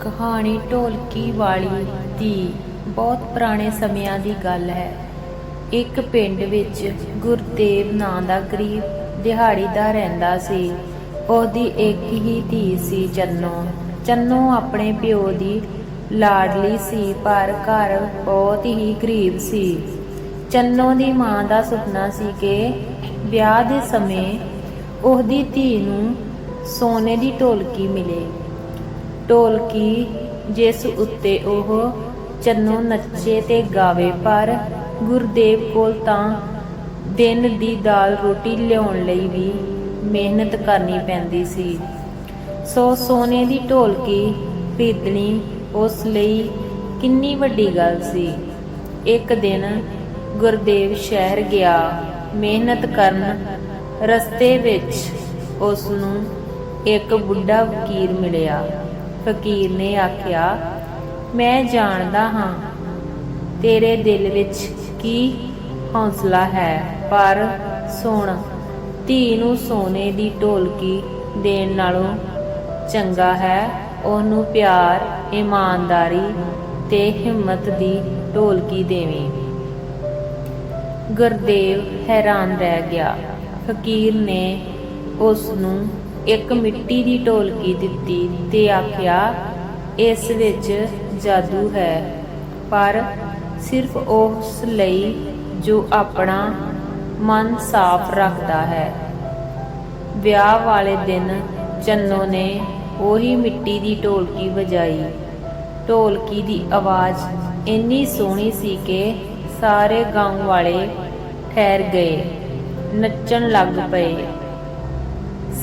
ਕਹਾਣੀ ਢੋਲਕੀ ਵਾਲੀ ਦੀ ਬਹੁਤ ਪੁਰਾਣੇ ਸਮਿਆਂ ਦੀ ਗੱਲ ਹੈ। ਇੱਕ ਪਿੰਡ ਵਿੱਚ ਗੁਰਦੇਵ ਨਾਂ ਦਾ ਗਰੀਬ ਦਿਹਾੜੀਦਾਰ ਰਹਿੰਦਾ ਸੀ। ਉਹਦੀ ਇੱਕ ਹੀ ਧੀ ਸੀ ਚੰਨੋ। ਚੰਨੋ ਆਪਣੇ ਪਿਓ ਦੀ ਲਾਡਲੀ ਸੀ, ਪਰ ਘਰ ਬਹੁਤ ਹੀ ਗਰੀਬ ਸੀ। ਚੰਨੋ ਦੀ ਮਾਂ ਦਾ ਸੁਪਨਾ ਸੀ ਕਿ ਵਿਆਹ ਦੇ ਸਮੇਂ ਉਹਦੀ ਧੀ ਨੂੰ ਸੋਨੇ ਦੀ ਢੋਲਕੀ ਮਿਲੇ। ਢੋਲਕੀ ਜਿਸ ਉੱਤੇ ਉਹ ਚੰਨੋ ਨੱਚੇ ਤੇ ਗਾਵੇ, ਪਰ ਗੁਰਦੇਵ ਕੋਲ ਤਾਂ ਦਿਨ ਦੀ ਦਾਲ ਰੋਟੀ ਲਿਆਉਣ ਲਈ ਵੀ ਮਿਹਨਤ ਕਰਨੀ ਪੈਂਦੀ ਸੀ। ਸੋ ਸੋਨੇ ਦੀ ਢੋਲਕੀ ਖਰੀਦਣੀ ਉਸ ਲਈ ਕਿੰਨੀ ਵੱਡੀ ਗੱਲ ਸੀ। ਇੱਕ ਦਿਨ ਗੁਰਦੇਵ ਸ਼ਹਿਰ ਗਿਆ, ਮਿਹਨਤ ਕਰਨ ਰਸਤੇ ਵਿੱਚ ਉਸ ਨੂੰ ਇੱਕ ਬੁੱਢਾ ਫਕੀਰ ਮਿਲਿਆ। ਫਕੀਰ ਨੇ ਆਖਿਆ, ਮੈਂ ਜਾਣਦਾ ਹਾਂ ਤੇਰੇ ਦਿਲ ਵਿੱਚ ਕੀ ਹੌਸਲਾ ਹੈ, ਪਰ ਸੁਣ, ਧੀ ਨੂੰ ਸੋਨੇ ਦੀ ਢੋਲਕੀ ਦੇਣ ਨਾਲੋਂ ਚੰਗਾ ਹੈ ਉਹਨੂੰ ਪਿਆਰ, ਇਮਾਨਦਾਰੀ ਤੇ ਹਿੰਮਤ ਦੀ ਢੋਲਕੀ ਦੇਵੀਂ। ਗੁਰਦੇਵ ਹੈਰਾਨ ਰਹਿ ਗਿਆ। ਫਕੀਰ ਨੇ ਉਸ ਨੂੰ ਇੱਕ ਮਿੱਟੀ ਦੀ ਢੋਲਕੀ ਦਿੱਤੀ ਤੇ ਆਖਿਆ, ਇਸ ਵਿੱਚ ਜਾਦੂ ਹੈ। ਪਰ ਸਿਰਫ ਉਸ ਲਈ ਜੋ ਆਪਣਾ ਮਨ ਸਾਫ਼ ਰੱਖਦਾ ਹੈ। ਵਿਆਹ ਵਾਲੇ ਦਿਨ ਚੰਨੋ ਨੇ ਉਹੀ ਮਿੱਟੀ ਦੀ ਢੋਲਕੀ ਵਜਾਈ। ਢੋਲਕੀ ਦੀ ਆਵਾਜ਼ ਇੰਨੀ ਸੋਹਣੀ ਸੀ ਕਿ ਸਾਰੇ ਗਾਉਂ ਵਾਲੇ ਠਹਿਰ ਗਏ, ਨੱਚਣ ਲੱਗ ਪਏ।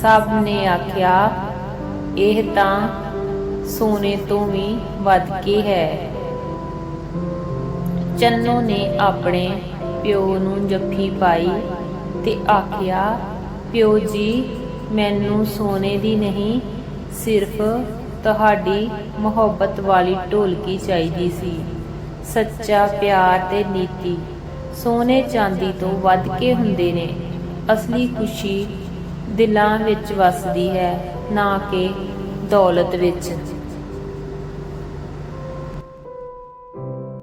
ਸਭ ਨੇ ਆਖਿਆ, ਇਹ ਤਾਂ ਸੋਨੇ ਤੋਂ ਵੀ ਵੱਧ ਕੇ ਹੈ। ਚੰਨੋ ਨੇ ਆਪਣੇ ਪਿਓ ਨੂੰ ਜੱਫੀ ਪਾਈ ਤੇ ਆਖਿਆ, ਪਿਓ ਜੀ, ਮੈਨੂੰ ਸੋਨੇ ਦੀ ਨਹੀਂ, ਸਿਰਫ ਤੁਹਾਡੀ ਮੁਹੱਬਤ ਵਾਲੀ ਢੋਲਕੀ ਚਾਹੀਦੀ ਸੀ। ਸੱਚਾ ਪਿਆਰ ਤੇ ਨੀਤੀ, ਸੋਨੇ ਚਾਂਦੀ ਤੋਂ ਵੱਧ ਕੇ ਹੁੰਦੇ ਨੇ। ਅਸਲੀ ਖੁਸ਼ੀ ਦਿਲਾਂ ਵਿੱਚ ਵਸਦੀ ਹੈ ਨਾ ਕਿ ਦੌਲਤ ਵਿੱਚ।